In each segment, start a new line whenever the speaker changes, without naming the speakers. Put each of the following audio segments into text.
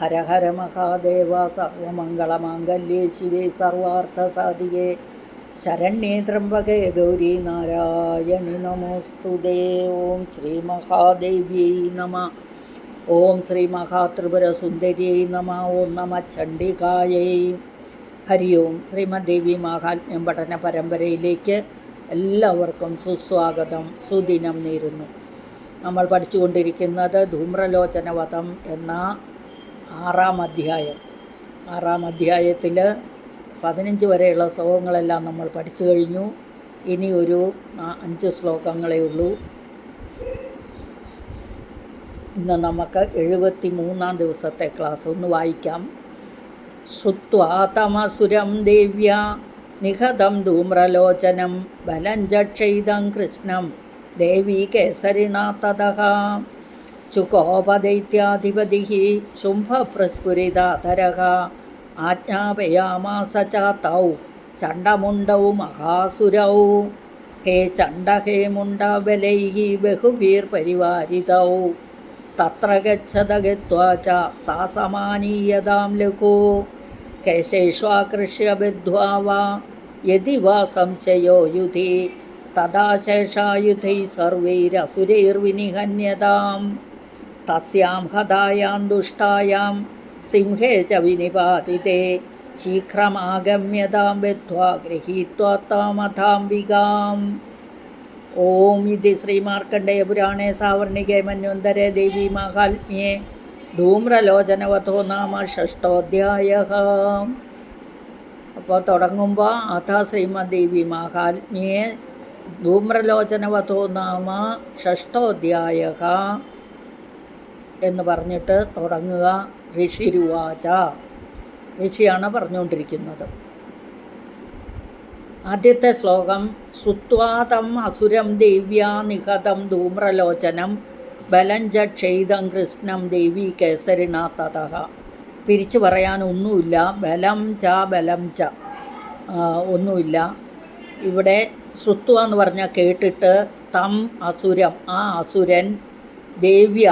ഹര ഹര മഹാദേവ സർവമംഗളമാംഗല്യേ ശിവേ സർവാർത്ഥസാധികേ ശരണ്യേ ത്രംബകേ ഗൗരി നാരായണി നമോസ്തു ഓം ശ്രീ മഹാദേവ്യൈ നമ. ഓം ശ്രീ മഹാത്രിപുരസുന്ദരിയൈ നമ. ഓം നമ ചണ്ഡികായൈ. ഹരി ഓം. ശ്രീമദേവി മഹാത്മ്യം പഠന പരമ്പരയിലേക്ക് എല്ലാവർക്കും സുസ്വാഗതം. സുദിനം നേരുന്നു. നമ്മൾ പഠിച്ചുകൊണ്ടിരിക്കുന്നത് ധൂമ്രലോചനവധം എന്ന ആറാം അധ്യായം. ആറാം അധ്യായത്തിൽ പതിനഞ്ച് വരെയുള്ള ശ്ലോകങ്ങളെല്ലാം നമ്മൾ പഠിച്ചു കഴിഞ്ഞു. ഇനി ഒരു അഞ്ച് ശ്ലോകങ്ങളേ ഉള്ളൂ. ഇന്ന് നമുക്ക് എഴുപത്തി മൂന്നാം ദിവസത്തെ ക്ലാസ് ഒന്ന് വായിക്കാം. സുത്വാതമസുരം തമസുരം ദേവ്യ നിഹതം ധൂമ്രലോചനം ബലം കൃഷ്ണം ദേവി കേസരിണാ തതഃ ചുകോപദൈത്യാധിപതിः ശുംഭപ്രസ്ഫുരിതാധര ആജ്ഞാപയാമാസ ചാത്തൗ ചണ്ടമുണ്ടൗ മഹാസുരൗ. ഹേ ചണ്ട ഹേ മുണ്ട ബലൈ മുണ്ടബലൈः ബഹുഭീർപരിവാരിതൗ. തത്ര ഗച്ഛത ഗത്വാച സാ സമാനീയതാം ലഘു. കേശേഷ്വാകൃഷ്യ ബിദ്ധ്വാ വാ. യതി വാ സംശയോ യുധി. തദാശേഷായുധൈ സർവൈരസുരൈർവിനിഹന്യതാം. तस्यां हतायां दुष्टायां सिंहे च विनिपातिते शीघ्रमागम्यतां विद्ध्वा गृहीत्वा तामथाम्बिकाम् ഓം ഇതി ശ്രീമാർക്കണ്ഡേയപുരാണേ സാവർണികേ മന്വന്തരേ ദേവി മാഹാത്മ്യേ ധൂമ്രലോചനവധോ നാമ ഷഷ്ടോധ്യായ അപ്പോൾ തുടങ്ങുമ്പോൾ അഥ ശ്രീമദ്ദേവി മാഹാത്മ്യേ ധൂമ്രലോചനവധോ നാമ ഷഷ്ടോധ്യായ എന്ന് പറഞ്ഞിട്ട് തുടങ്ങുക. ഋഷിരുവാച ഋഷിയാണ് പറഞ്ഞുകൊണ്ടിരിക്കുന്നത്. ആദ്യത്തെ ശ്ലോകം ശ്രുത്വാതം അസുരം ദേവ്യാ നിഹതം ധൂമ്രലോചനം ബലഞ്ച ക്ഷൈതം കൃഷ്ണം ദേവി കേസരിണ തഥ തിരിച്ചു പറയാനൊന്നുമില്ല. ബലം ച ബലം ച. ഒന്നുമില്ല. ഇവിടെ ശ്രുത്വ എന്ന് പറഞ്ഞാൽ കേട്ടിട്ട് തം അസുരം ആ അസുരൻ ദേവ്യ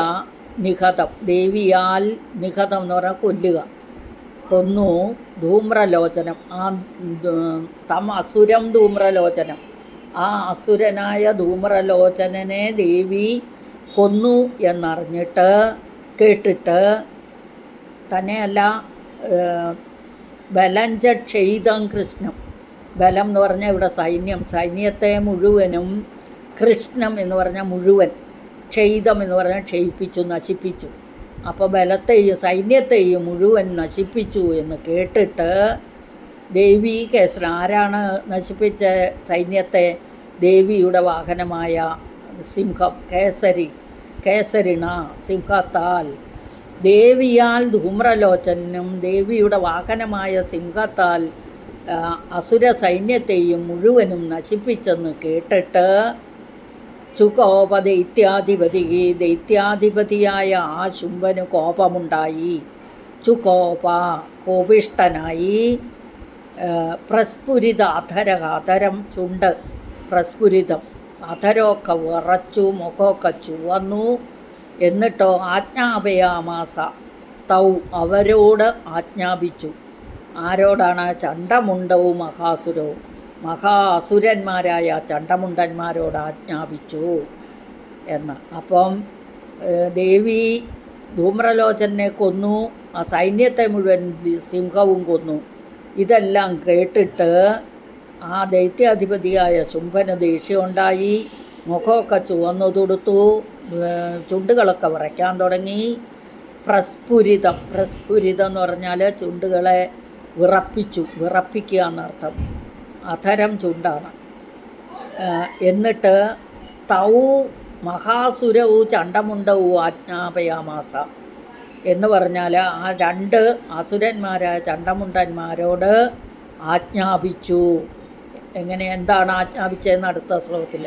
നിഹതം. ദേവിയാൽ നിഹതം എന്ന് പറഞ്ഞാൽ കൊല്ലുക. കൊന്നു ധൂമ്രലോചനം. ആ തം അസുരം ധൂമ്രലോചനം. ആ അസുരനായ ധൂമ്രലോചനനെ ദേവി കൊന്നു എന്നറിഞ്ഞിട്ട് കേട്ടിട്ട് തന്നെയല്ല ബലഞ്ച ക്ഷെയ്തം കൃഷ്ണം. ബലം എന്ന് പറഞ്ഞാൽ ഇവിടെ സൈന്യം. സൈന്യത്തെ മുഴുവനും കൃഷ്ണം എന്ന് പറഞ്ഞാൽ മുഴുവൻ. ക്ഷെയ്തം എന്ന് പറഞ്ഞാൽ ക്ഷയിപ്പിച്ചു നശിപ്പിച്ചു. അപ്പോൾ ബലത്തെയും സൈന്യത്തെയും മുഴുവൻ നശിപ്പിച്ചു എന്ന് കേട്ടിട്ട് ദേവി കേസര ആരാണ് നശിപ്പിച്ച സൈന്യത്തെ? ദേവിയുടെ വാഹനമായ സിംഹം കേസരി കേസരിണ സിംഹത്താൽ. ദേവിയാൽ ധൂമ്രലോചനും ദേവിയുടെ വാഹനമായ സിംഹത്താൽ അസുര സൈന്യത്തെയും മുഴുവനും നശിപ്പിച്ചെന്ന് കേട്ടിട്ട് ചുകോപ ദൈത്യാധിപതി ദൈത്യാധിപതിയായ ആ ശുംഭന് കോപമുണ്ടായി. ചുകോപ കോപിഷ്ടനായി പ്രസ്ഫുരിത അധര അധരം ചുണ്ട്. പ്രസ്ഫുരിതം. അധരമൊക്കെ വിറച്ചു മുഖമൊക്കെ ചുവന്നു. എന്നിട്ടോ ആജ്ഞാപയാമാസ. തൗ അവരോട് ആജ്ഞാപിച്ചു. ആരോടാണ്? ചണ്ടമുണ്ടവും മഹാസുരവും. മഹാസുരന്മാരായ ചണ്ടമുണ്ടന്മാരോട് ആജ്ഞാപിച്ചു എന്ന്. അപ്പം ദേവി ധൂമ്രലോചനെ കൊന്നു ആ സൈന്യത്തെ മുഴുവൻ സിംഹവും കൊന്നു. ഇതെല്ലാം കേട്ടിട്ട് ആ ദൈത്യാധിപതിയായ ശുംഭന് ദേഷ്യമുണ്ടായി. മുഖമൊക്കെ ചുവന്നു തൊടുത്തു ചുണ്ടുകളൊക്കെ വരയ്ക്കാൻ തുടങ്ങി. പ്രസ്ഫുരിതം പ്രസ്ഫുരിതം എന്ന് പറഞ്ഞാൽ ചുണ്ടുകളെ വിറപ്പിച്ചു വിറപ്പിക്കുക എന്നർത്ഥം. അധരം ചുണ്ടാണ്. എന്നിട്ട് തൗ മഹാസുരവു ചണ്ടമുണ്ടവു ആജ്ഞാപയാമാസ എന്ന് പറഞ്ഞാൽ ആ രണ്ട് അസുരന്മാരായ ചണ്ടമുണ്ടന്മാരോട് ആജ്ഞാപിച്ചു. എങ്ങനെ എന്താണ് ആജ്ഞാപിച്ചതെന്ന് അടുത്ത ശ്ലോകത്തിൽ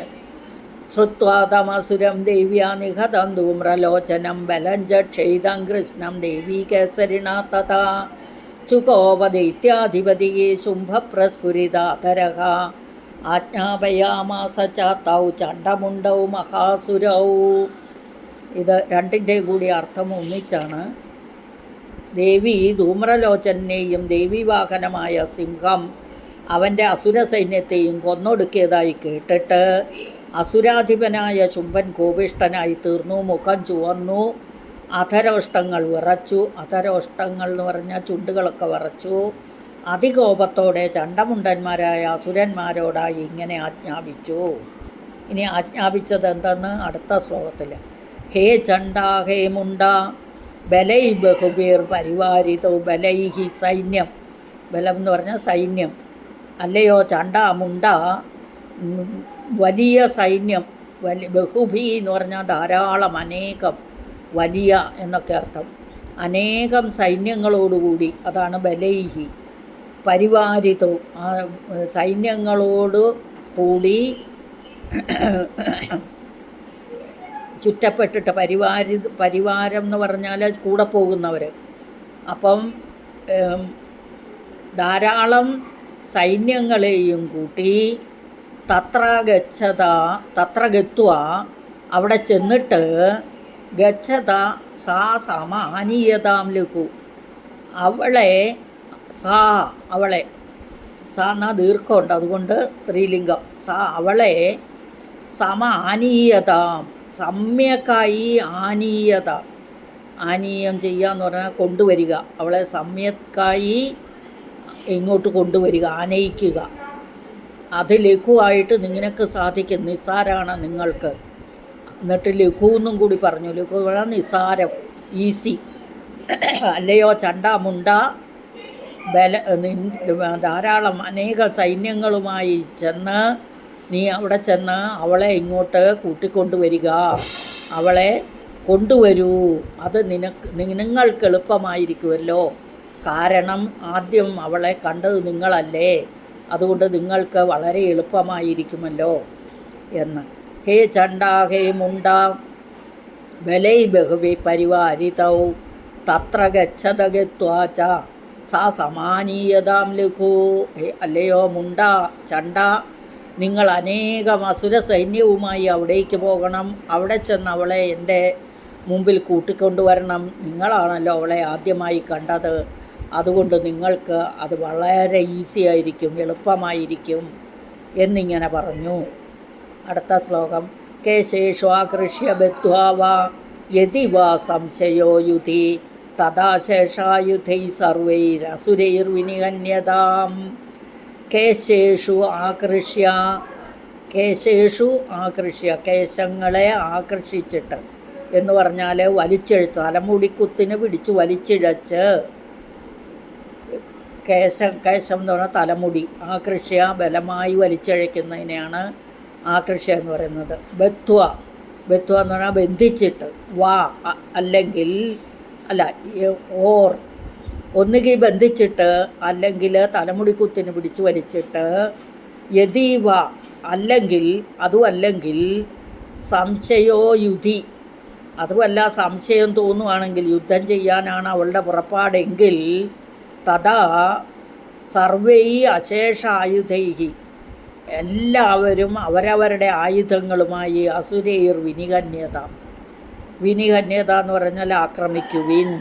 ശ്രുത്വാതമസുരം ദേവ്യാ നിഹതം ധൂമ്രലോചനം ബലഞ്ച ക്ഷൈതം കൃഷ്ണം ദേവീ കേസരിണ തഥാ ചുകോപദൈത്യാധിപതിയെ ശുംഭപ്രസ്ഫുരിതാതരः ആജ്ഞാപയാമാസ ചാത്തൗ ചണ്ടമുണ്ടൗ മഹാസുരൗ. ഇത് രണ്ടിന്റെ കൂടി അർത്ഥം ഒന്നിച്ചാണ്. ദേവി ധൂമ്രലോചനെയും ദേവീവാഹനമായ സിംഹം അവന്റെ അസുര സൈന്യത്തെയും കൊന്നൊടുക്കിയതായി കേട്ടിട്ട് അസുരാധിപനായ ശുംഭൻ കോപിഷ്ടനായി തീർന്നു മുഖം ചുവന്നു. അധരോഷ്ടങ്ങൾ വിറച്ചു. അധരോഷ്ടങ്ങൾ എന്ന് പറഞ്ഞാൽ ചുണ്ടുകളൊക്കെ വിറച്ചു. അതികോപത്തോടെ ചണ്ടമുണ്ടന്മാരായ അസുരന്മാരോടായി ഇങ്ങനെ ആജ്ഞാപിച്ചു. ഇനി ആജ്ഞാപിച്ചത് എന്തെന്ന്? അടുത്ത ശ്ലോകത്തിൽ ഹേ ചണ്ട ഹേ മുണ്ട ബലൈ ബഹുബീർ പരിവാരിതോ ബലൈഹി സൈന്യം. ബലം എന്ന് പറഞ്ഞാൽ സൈന്യം. അല്ലയോ ചണ്ട മുണ്ട വലിയ സൈന്യം. വലിയ ബഹുബി എന്ന് പറഞ്ഞാൽ ധാരാളം അനേകം. വലിയ എന്നൊക്കെ അർത്ഥം. അനേകം സൈന്യങ്ങളോടുകൂടി അതാണ് ബലൈഹി പരിവാരിതവും. സൈന്യങ്ങളോട് കൂടി ചുറ്റപ്പെട്ടിട്ട് പരിവാരി പരിവാരം എന്ന് പറഞ്ഞാൽ കൂടെ പോകുന്നവർ അപ്പം ധാരാളം സൈന്യങ്ങളെയും കൂട്ടി തത്ര ഗച്ഛത തത്ര ഗത്വ അവിടെ ചെന്നിട്ട് ഗച്ഛത സാ സമാനീയതാം ലഘു. അവളെ സാ അവളെ സാ എന്ന ദീർഘമുണ്ട്. അതുകൊണ്ട് സ്ത്രീലിംഗം. സാ അവളെ സമാനീയതാം സമ്യക്കായി ആനീയത. ആനീയം ചെയ്യുക എന്ന് പറഞ്ഞാൽ കൊണ്ടുവരിക. അവളെ സമ്യക്കായി ഇങ്ങോട്ട് കൊണ്ടുവരിക ആനയിക്കുക. അത് ലഘുവായിട്ട് നിങ്ങൾക്ക് സാധിക്കും. നിസ്സാരാണ് നിങ്ങൾക്ക്. എന്നിട്ട് ലഘു എന്നും കൂടി പറഞ്ഞു. ലഘു വേണം നിസാരം ഈസി അല്ലയോ ചണ്ട മുണ്ട ബല ധാരാളം അനേക സൈന്യങ്ങളുമായി ചെന്ന് നീ അവിടെ ചെന്ന് അവളെ ഇങ്ങോട്ട് കൂട്ടിക്കൊണ്ടുവരിക. അവളെ കൊണ്ടുവരൂ. അത് നിനക്ക് നിങ്ങൾക്ക് എളുപ്പമായിരിക്കുമല്ലോ. കാരണം ആദ്യം അവളെ കണ്ടത് നിങ്ങളല്ലേ. അതുകൊണ്ട് നിങ്ങൾക്ക് വളരെ എളുപ്പമായിരിക്കുമല്ലോ എന്ന്. ഹേ ചണ്ടാ ഹേ മുണ്ട. ബലൈ ബഹുവി പരിവാരിതൗ. തത്ര ഗച്ഛത ഗത്വാച സാ സമാനീയതാം ലഘു. ഹേ അല്ലയോ മുണ്ട ചണ്ട. നിങ്ങൾ അനേകം അസുര സൈന്യവുമായി അവിടേക്ക് പോകണം. അവിടെ ചെന്ന് അവളെ എന്റെ മുമ്പിൽ കൂട്ടിക്കൊണ്ടുവരണം. നിങ്ങളാണല്ലോ അവളെ ആദ്യമായി കണ്ടത്. അതുകൊണ്ട് നിങ്ങൾക്ക് അത് വളരെ ഈസി ആയിരിക്കും എളുപ്പമായിരിക്കും എന്നിങ്ങനെ പറഞ്ഞു. അടുത്ത ശ്ലോകം. കേശേഷു ആകൃഷ്യ ബദ്ധ്വാ വാ യതി വാ സംശയോ യുധി തഥാ ശേഷായുധൈ സർവൈരസുരൈർവിനിഹന്യതാം. കേശേഷു ആകൃഷ്യ കേശേഷു ആകൃഷ്യ കേശങ്ങളെ ആകർഷിച്ചിട്ട് എന്ന് പറഞ്ഞാൽ വലിച്ചെഴുത്ത് തലമുടിക്കുത്തിന് പിടിച്ച് വലിച്ചിഴച്ച് കേശം കേശം എന്ന് പറഞ്ഞാൽ തലമുടി ആകൃഷ്യ ബലമായി വലിച്ചഴയ്ക്കുന്നതിനെയാണ് ആകൃഷ്യ എന്ന് പറയുന്നത്. ബത്വ. ബത്വ എന്ന് പറഞ്ഞാൽ ബന്ധിച്ചിട്ട് വാ അല്ലെങ്കിൽ അല്ല ഓർ. ഒന്നുകിൽ ബന്ധിച്ചിട്ട് അല്ലെങ്കിൽ തലമുടി കുത്തിന് പിടിച്ച് വലിച്ചിട്ട് യതീവ അല്ലെങ്കിൽ അതും അല്ലെങ്കിൽ സംശയോ യുധി. അതുമല്ല സംശയം തോന്നുവാണെങ്കിൽ യുദ്ധം ചെയ്യാനാണ് അവളുടെ പുറപ്പാടെങ്കിൽ തഥാ സർവൈ അശേഷ ആയുധൈഹി എല്ലാവരും അവരവരുടെ ആയുധങ്ങളുമായി അസുരൈർ വിനികന്യത. വിനികന്യത എന്ന് പറഞ്ഞാൽ ആക്രമിക്കുവിൻ.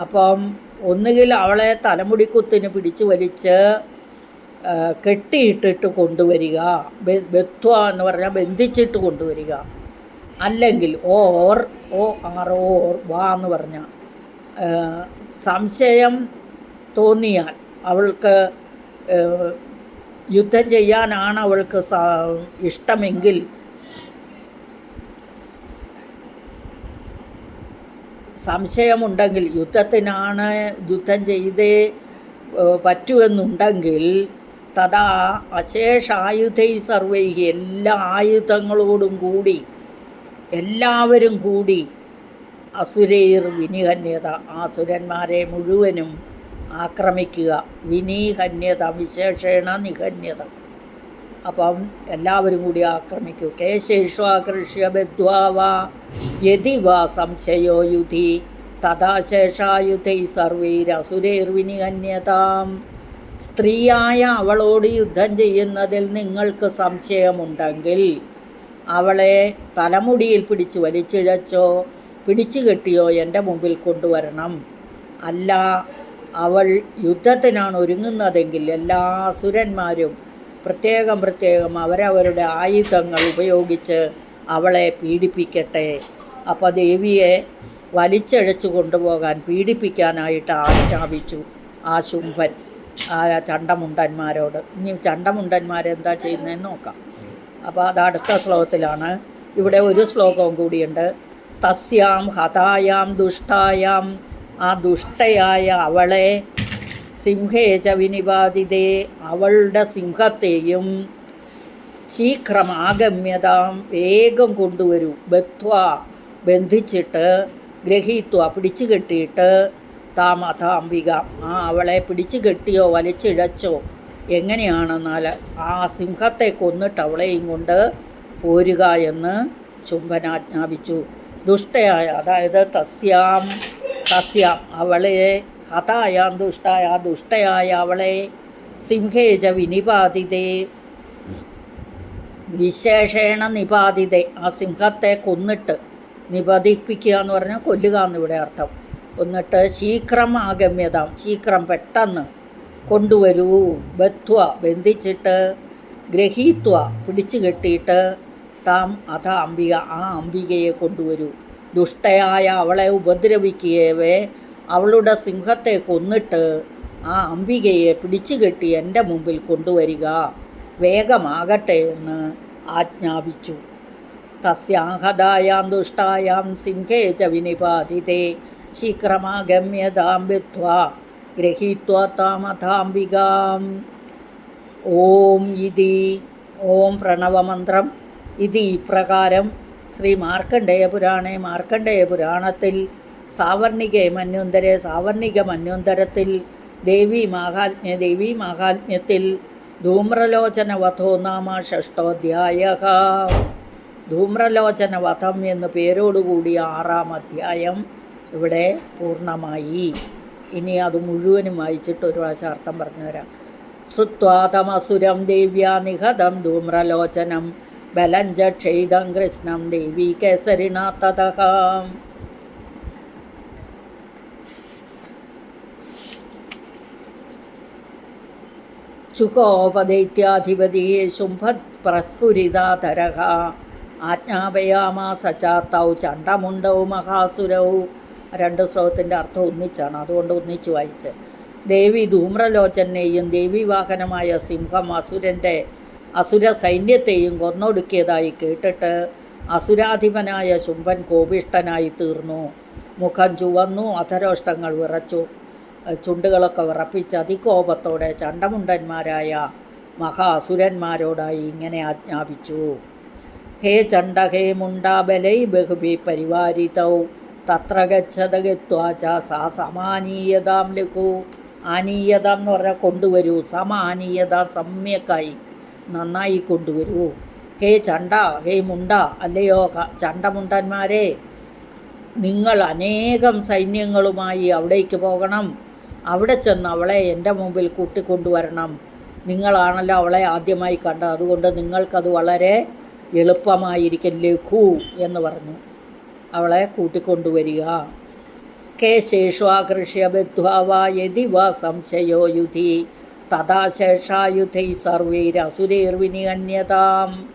അപ്പം ഒന്നുകിൽ അവളെ തലമുടിക്കുത്തിന് പിടിച്ചു വലിച്ച് കെട്ടിയിട്ടിട്ട് കൊണ്ടുവരിക ബെത്വ എന്ന് പറഞ്ഞാൽ ബന്ധിച്ചിട്ട് കൊണ്ടുവരിക. അല്ലെങ്കിൽ ഓർ ഓ ആർ ഓർ വാ എന്ന് പറഞ്ഞ സംശയം തോന്നിയാൽ അവൾക്ക് യുദ്ധം ചെയ്യാനാണ് അവൾക്ക് ഇഷ്ടമെങ്കിൽ സംശയമുണ്ടെങ്കിൽ യുദ്ധത്തിനാണ് യുദ്ധം ചെയ്തേ പറ്റുമെന്നുണ്ടെങ്കിൽ തഥാ അശേഷ സർവൈ എല്ലാ ആയുധങ്ങളോടും കൂടി എല്ലാവരും കൂടി അസുരൈർ വിനിഹന്യത ആസുരന്മാരെ മുഴുവനും ആക്രമിക്കുക. വിനീഹന്യത വിശേഷേണ നിഹന്യത. അപ്പം എല്ലാവരും കൂടി ആക്രമിക്കൂ. കേശേഷ്വാകൃഷ്യ ബദ്ധ്വാവ. യതി വാ സംശയോ യുധി. തഥാശേഷായുധൈ സർവൈരസുരൈർവിനിഹന്യതാം. സ്ത്രീയായ അവളോട് യുദ്ധം ചെയ്യുന്നതിൽ നിങ്ങൾക്ക് സംശയമുണ്ടെങ്കിൽ അവളെ തലമുടിയിൽ പിടിച്ച് വലിച്ചിഴച്ചോ പിടിച്ചു കെട്ടിയോ എന്റെ മുമ്പിൽ കൊണ്ടുവരണം. അല്ല അവൾ യുദ്ധത്തിനാണ് ഒരുങ്ങുന്നതെങ്കിൽ എല്ലാ അസുരന്മാരും പ്രത്യേകം പ്രത്യേകം അവരവരുടെ ആയുധങ്ങൾ ഉപയോഗിച്ച് അവളെ പീഡിപ്പിക്കട്ടെ. അപ്പോൾ ദേവിയെ വലിച്ചഴച്ചു കൊണ്ടുപോകാൻ പീഡിപ്പിക്കാനായിട്ട് ആജ്ഞാപിച്ചു ആ ശുംഭൻ ആ ചണ്ടമുണ്ടന്മാരോട്. ഇനി ചണ്ടമുണ്ടന്മാരെന്താ ചെയ്യുന്നതെന്ന് നോക്കാം. അപ്പോൾ അത് അടുത്ത ശ്ലോകത്തിലാണ്. ഇവിടെ ഒരു ശ്ലോകവും കൂടിയുണ്ട്. തസ്യാം ഹതായാം ദുഷ്ടായാം ആ ദുഷ്ടയായ അവളെ സിംഹേച വിനിപാതിതേ അവളുടെ സിംഹത്തെയും ശീഘ്രം ആഗമ്യതാം വേഗം കൊണ്ടുവരൂ. ബത്വ ബന്ധിച്ചിട്ട് ഗ്രഹീത്വ പിടിച്ചു കെട്ടിയിട്ട് താം അഥാംബിക ആ അവളെ പിടിച്ചു കെട്ടിയോ വലിച്ചിഴച്ചോ എങ്ങനെയാണെന്നാൽ ആ സിംഹത്തെ കൊന്നിട്ട് അവളെയും കൊണ്ട് പോരുക എന്ന് ചുംബനാജ്ഞാപിച്ചു. ദുഷ്ടയായ അതായത് തസ്യാം തസ്യാം അവളെ ഹതായാം ദുഷ്ടായ ദുഷ്ടയായ അവളെ സിംഹേജ വിനിപാതിതേ. വിശേഷേണ നിപാതിതേ. ആ സിംഹത്തെ കൊന്നിട്ട് നിപതിപ്പിക്കുക എന്ന് പറഞ്ഞാൽ കൊല്ലുക എന്നിവിടെ അർത്ഥം. കൊന്നിട്ട് ശീക്രം ആഗമ്യതാം. ശീക്രം പെട്ടെന്ന് കൊണ്ടുവരൂ. ബത്വ ബന്ധിച്ചിട്ട് ഗ്രഹീത്വ പിടിച്ചു കെട്ടിയിട്ട് താം അഥ അംബിക ആ അംബികയെ കൊണ്ടുവരൂ. ദുഷ്ടയായ അവളെ ഉപദ്രവിക്കുകയവേ അവളുടെ സിംഹത്തെ കൊന്നിട്ട് ആ അംബികയെ പിടിച്ചു കെട്ടി എന്റെ മുമ്പിൽ കൊണ്ടുവരിക വേഗമാകട്ടെ എന്ന് ആജ്ഞാപിച്ചു. തസ്യാഹതായാം ദുഷ്ടായാം സിംഹേ ച വിനിപാതിതേ ശീക്രമാഗമ്യതാം വിദ്വാ ഗ്രഹീത്വാ താമഥാംബികാം. ഓം ഇതി ഓം പ്രണവമന്ത്രം. ഇത് ഇപ്രകാരം ശ്രീ മാർക്കണ്ഡേയപുരാണേ മാർക്കണ്ഡേയപുരാണത്തിൽ സാവർണികെ മന്വന്തരെ സാവർണിക മന്വന്തരത്തിൽ ദേവി മാഹാത്മ്യ ദേവി മാഹാത്മ്യത്തിൽ ധൂമ്രലോചന വധോ നാമ ഷഷ്ടോധ്യായ ധൂമ്രലോചന വധം എന്ന് പേരോടുകൂടിയ ആറാം അധ്യായം ഇവിടെ പൂർണമായി. ഇനി അത് മുഴുവനും വായിച്ചിട്ട് ഒരു പ്രാവശ്യം അർത്ഥം പറഞ്ഞുതരാം. ശ്രുത്വാതമസുരം ദേവ്യാ നിഹതം ധൂമ്രലോചനം. ബലഞ്ച ക്ഷൈതം കൃഷ്ണം ദേവി കേസരിണ തതഃ ചുകോപദൈത്യാധിപതി ശുംഭത് പ്രസ്ഫുരിതാധരः ആജ്ഞാപയാമാസ ചാത്തൗ ചണ്ടമുണ്ടൗ മഹാസുരൗ. രണ്ട് ശ്ലോകത്തിന്റെ അർത്ഥം ഒന്നിച്ചാണ് അതുകൊണ്ട് ഒന്നിച്ച് വായിച്ച്. ദേവി ധൂമ്രലോചനെയും ദേവി വാഹനമായ സിംഹം അസുരന്റെ അസുര സൈന്യത്തെയും കൊന്നൊടുക്കിയതായി കേട്ടിട്ട് അസുരാധിപനായ ശുംഭൻ കോപിഷ്ടനായി തീർന്നു. മുഖം ചുവന്നു അധരോഷ്ടങ്ങൾ വിറച്ചു. ചുണ്ടുകളൊക്കെ വിറപ്പിച്ച് അതികോപത്തോടെ ചണ്ടമുണ്ടന്മാരായ മഹാ അസുരന്മാരോടായി ഇങ്ങനെ ആജ്ഞാപിച്ചു. ഹേ ചണ്ട ഹേ മുണ്ടാബലൈ ബഹുബി പരിവാരിതൗ. തത്ര ഗച്ഛത ഗത്വാച സാ സമാനീയതാം ലഘു. ആനീയതാം എന്ന് പറഞ്ഞാൽ കൊണ്ടുവരൂ സമാനീയത സമ്യക്കായി. നന്നായി കൊണ്ടുവരൂ. ഹേ ചണ്ട ഹേ മുണ്ട അല്ലയോ ചണ്ടമുണ്ടന്മാരെ നിങ്ങൾ അനേകം സൈന്യങ്ങളുമായി അവിടേക്ക് പോകണം. അവിടെ ചെന്ന് അവളെ എന്റെ മുമ്പിൽ കൂട്ടിക്കൊണ്ടുവരണം. നിങ്ങളാണല്ലോ അവളെ ആദ്യമായി കണ്ടത്. അതുകൊണ്ട് നിങ്ങൾക്കത് വളരെ എളുപ്പമായിരിക്കും. ലഘു എന്ന് പറഞ്ഞു. അവളെ കൂട്ടിക്കൊണ്ടുവരിക. കേശേഷ്വാകൃഷ്യ ബദ്ധ്വാ യതി വാ സംശയോ യുധി. തഥാ ശേഷായുധൈ സർവൈരസുരൈർവിനിയന്യതാം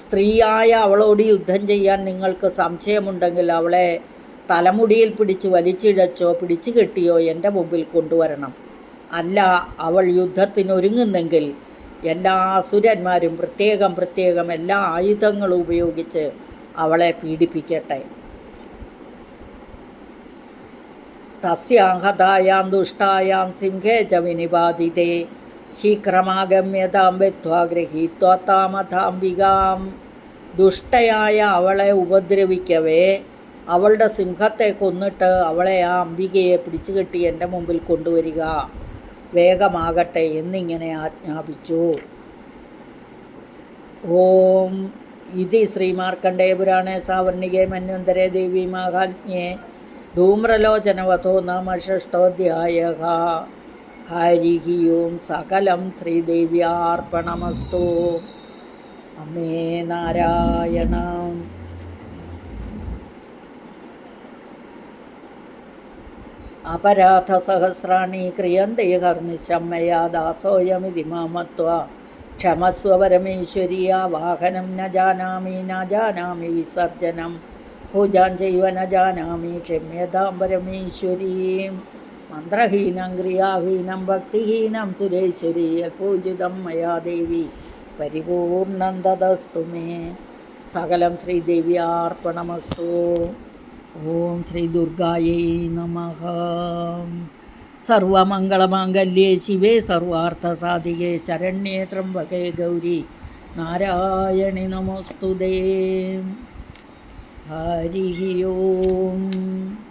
സ്ത്രീയായ അവളോട് യുദ്ധം ചെയ്യാൻ നിങ്ങൾക്ക് സംശയമുണ്ടെങ്കിൽ അവളെ തലമുടിയിൽ പിടിച്ച് വലിച്ചിഴച്ചോ പിടിച്ചു കെട്ടിയോ എന്റെ മുമ്പിൽ കൊണ്ടുവരണം. അല്ല അവൾ യുദ്ധത്തിനൊരുങ്ങുന്നെങ്കിൽ എല്ലാ അസുരന്മാരും പ്രത്യേകം പ്രത്യേകം എല്ലാ ആയുധങ്ങളും ഉപയോഗിച്ച് അവളെ പീഡിപ്പിക്കട്ടെ. തസ്യാഹതായാം ദുഷ്ടായാം സിംഹേ ച വിനിപാതിതേ ശീഘ്രമാഗമ്യതാം ബദ്ധ്വാ ഗൃഹീത്വാ താമഥാംബികാം ദുഷ്ടയായ അവളെ ഉപദ്രവിക്കവേ അവളുടെ സിംഹത്തെ കൊന്നിട്ട് അവളെ ആ അംബികയെ പിടിച്ചു കെട്ടി എന്റെ മുമ്പിൽ കൊണ്ടുവരിക. വേഗമാകട്ടെ എന്നിങ്ങനെ ആജ്ഞാപിച്ചു. ഓം. ഇതി ശ്രീമാർക്കണ്ഡേപുരാണേ സാവർണികേ മന്വന്തരേ ദേവി മാഹാത്മ്യേ. ധൂമ്രലോചനവധോ നാമ ഷഷ്ടോധ്യായ ഹരി ഓം സകലം ശ്രീദേവ്യാർപ്പണമസ്തു. അമ്മേ നാരായണ. അപരാധസഹസ്രാണി ക്രിയന്തേ കർണിശം മയാ ദാസോയമിതി മാമത്വ. ക്ഷമസ്വ വാഹനം ന ജാനാമി ന ജാനാമി വിസർജനം. പൂജാം ചൈവ ന ജാനാമി ക്ഷമ്യതാം പരമേശ്വരീം മന്ത്രഹീനം ക്രിയാഹീനം ഭക്തിഹീനം സുരേശ്വരി പൂജിതം മയാ ദേവി. പരിപൂർണം തദസ്തു മേ. സകലം ശ്രീദേവി അർപ്പണമസ്തു. ഓം ശ്രീ ദുർഗായൈ നമ. സർവമംഗളമാംഗല്യേ ശിവേ സർവാർത്ഥസാധികേ ശരണ്യേ ത്രംബകേ ഗൗരി. നാരായണി നമോസ്തുതേ. हरिः ओम्